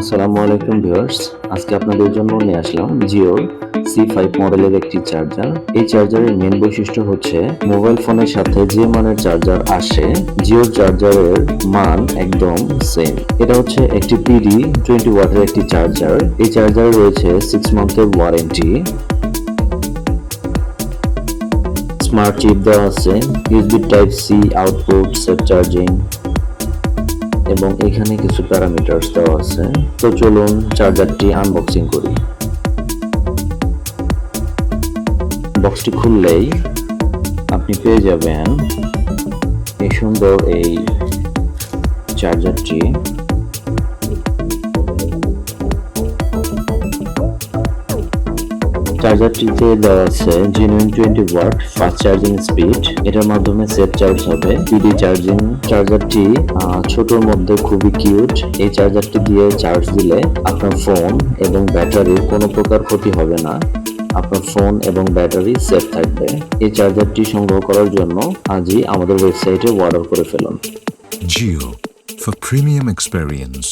আসসালামু আলাইকুম ভিউয়ার্স। আজকে আপনাদের জন্য নিয়ে আসলাম জিওর সি ফাইভ মডেলের একটি চার্জার এই চার্জারের মেন বৈশিষ্ট্য হচ্ছে মোবাইল ফোনের সাথে যে মানের চার্জার আসে জিওর চার্জারের মান একদম সেম এটা হচ্ছে একটি পিডি টোয়েন্টি ওয়াটের একটি চার্জার এই চার্জারে রয়েছে সিক্স মান্থের ওয়ারেন্টি স্মার্ট চিপ দেওয়া আছে USB type C output set charging এবং এখানে কিছু প্যারামিটারস দেওয়া আছে। তো চলুন চার্জারটি আনবক্সিং করি। বক্সটি খুললেই আপনি পেয়ে যাবেন এই সুন্দর এই চার্জারটি চার্জারটিতে দেওয়া আছে genuine twenty watt fast charging speed এটার মাধ্যমে সেট চার্জ হবে। পিডি চার্জিং চার্জারটি ছোটর মধ্যে খুবই কিউট এই চার্জারটি দিয়ে চার্জ দিলে আপনার ফোন এবং ব্যাটারির কোনো প্রকার ক্ষতি হবে না। আপনার ফোন এবং ব্যাটারি সেফ থাকবে। এই চার্জারটি সংগ্রহ করার জন্য আজই আমাদের ওয়েবসাইটে অর্ডার করে ফেলুন। Geo for premium experience.